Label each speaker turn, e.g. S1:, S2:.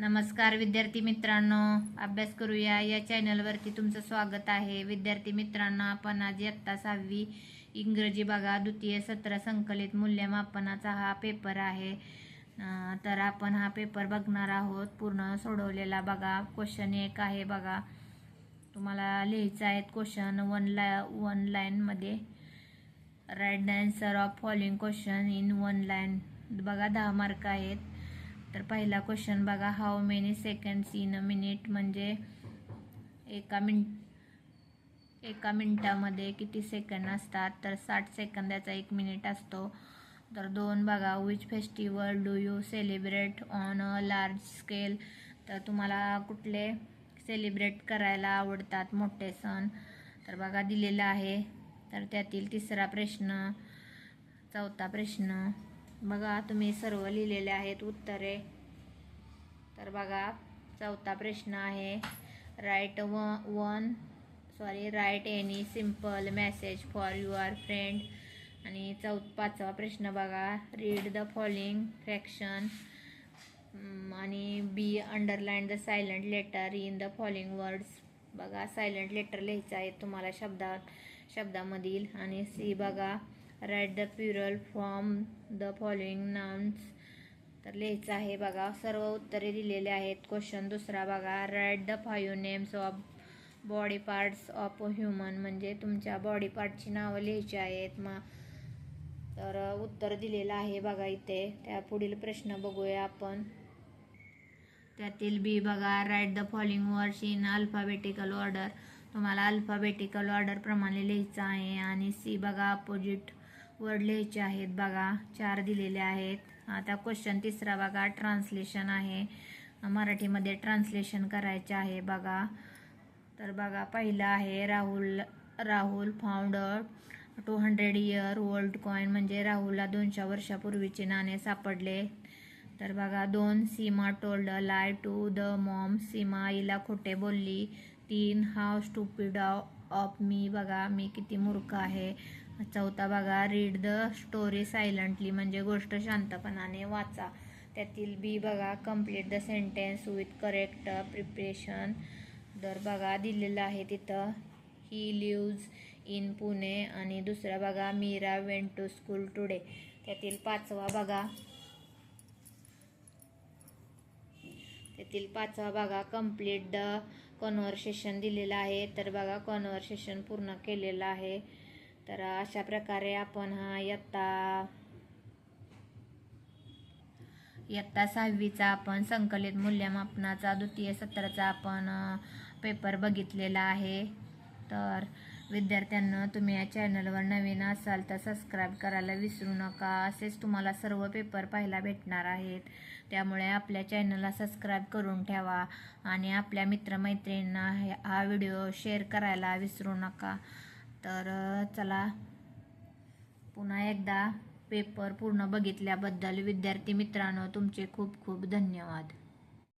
S1: नमस्कार विद्यार्थी मित्रांनो अभ्यास करूया. या चॅनलवरती तुमचं स्वागत आहे. विद्यार्थी मित्रांनो आपण आज इयत्ता सहावी इंग्रजी बघा. द्वितीय सत्र संकलित मूल्यमापनाचा हा पेपर आहे. तर आपण हा पेपर बघणार आहोत. पूर्ण सोडवलेला बघा. क्वेश्चन एक आहे बघा. तुम्हाला लिहायचं आहे क्वेश्चन वन ला वन लाईनमध्ये write the answer of following question in one line बघा दहा मार्क आहेत. तर पहिला क्वेश्चन बघा how many seconds in a minute म्हणजे एका मिन एका मिनटामध्ये किती सेकंड असतात? तर साठ सेकंदाचा एक मिनिट असतो. तर दोन बघा which festival do you celebrate on a large scale तर तुम्हाला कुठले सेलिब्रेट करायला आवडतात मोठे सण? तर बघा दिलेलं आहे. तर त्यातील तिसरा प्रश्न चौथा प्रश्न. बघा तुम्ही सर्व लिहिलेले आहेत उत्तरे. तर बघा चौथा प्रश्न आहे. राईट व one sorry write any simple message for your friend आणि चौ पाचवा प्रश्न बघा. रीड द फॉलोइंग फ्रॅक्शन आणि B underline the silent letter in the following words बघा सायलंट लेटर लिहायचं आहे तुम्हाला शब्दा शब्दामधील. आणि सी बघा. Write the plural form the following nouns तर लिहायचं आहे बघा. सर्व उत्तरे दिलेले आहेत. क्वेश्चन दुसरा बघा. Write the five names of body parts of human म्हणजे तुमच्या बॉडी पार्टची नावं लिहायची आहेत. मग तर उत्तर दिलेलं आहे बघा इथे. त्या पुढील प्रश्न बघूया आपण. त्यातील बी बघा. Write the following words in alphabetical order तुम्हाला अल्फाबेटिकल ऑर्डरप्रमाणे लिहायचं आहे. आणि सी बघा अपोजिट वर्ड लिहायचे आहेत बघा. चार दिलेले आहेत. आता क्वेश्चन तिसरा बघा. ट्रान्सलेशन आहे. मराठीमध्ये ट्रान्सलेशन करायचे आहे बघा. तर बघा पहिलं आहे Rahul Rahul found a two hundred year old coin म्हणजे राहुलला दोनशे वर्षापूर्वीचे नाणे सापडले. तर बघा दोन Seema told lie to the mom Seema आईला खोटे बोलली. तीन हाव स्टुपिड ऑफ मी बघा मी किती मूर्ख आहे. चौथा बघा रीड द स्टोरी सायलंटली म्हणजे गोष्ट शांतपणाने वाचा. त्यातील बी बघा complete the sentence with correct preparation तर बघा दिलेलं आहे तिथं. ही लिव्ज इन पुणे आणि दुसरा बघा Meera went to school today त्यातील पाचवा बघा. त्यातील पाचवा बघा कंप्लीट द कॉन्व्हर्सेशन दिलेलं आहे. तर बघा कॉन्व्हर्सेशन पूर्ण केलेलं आहे. तर अशा प्रकारे आपण हा इयत्ता इयत्ता सहावीचा आपण संकलित मूल्यमापनाचा द्वितीय सत्राचा आपण पेपर बघितलेला आहे. तर विद्यार्थ्यांना तुम्ही या चॅनलवर नवीन असाल तर सबस्क्राईब करायला विसरू नका. असेच तुम्हाला सर्व पेपर पाहायला भेटणार आहेत. त्यामुळे आपल्या चॅनलला सबस्क्राईब करून ठेवा आणि आपल्या मित्रमैत्रिणींना हे- हा व्हिडिओ शेअर करायला विसरू नका. तर चला. पुन्हा एकदा पेपर पूर्ण बघितल्याबद्दल विद्यार्थी मित्रांनो तुमचे खूप खूप धन्यवाद.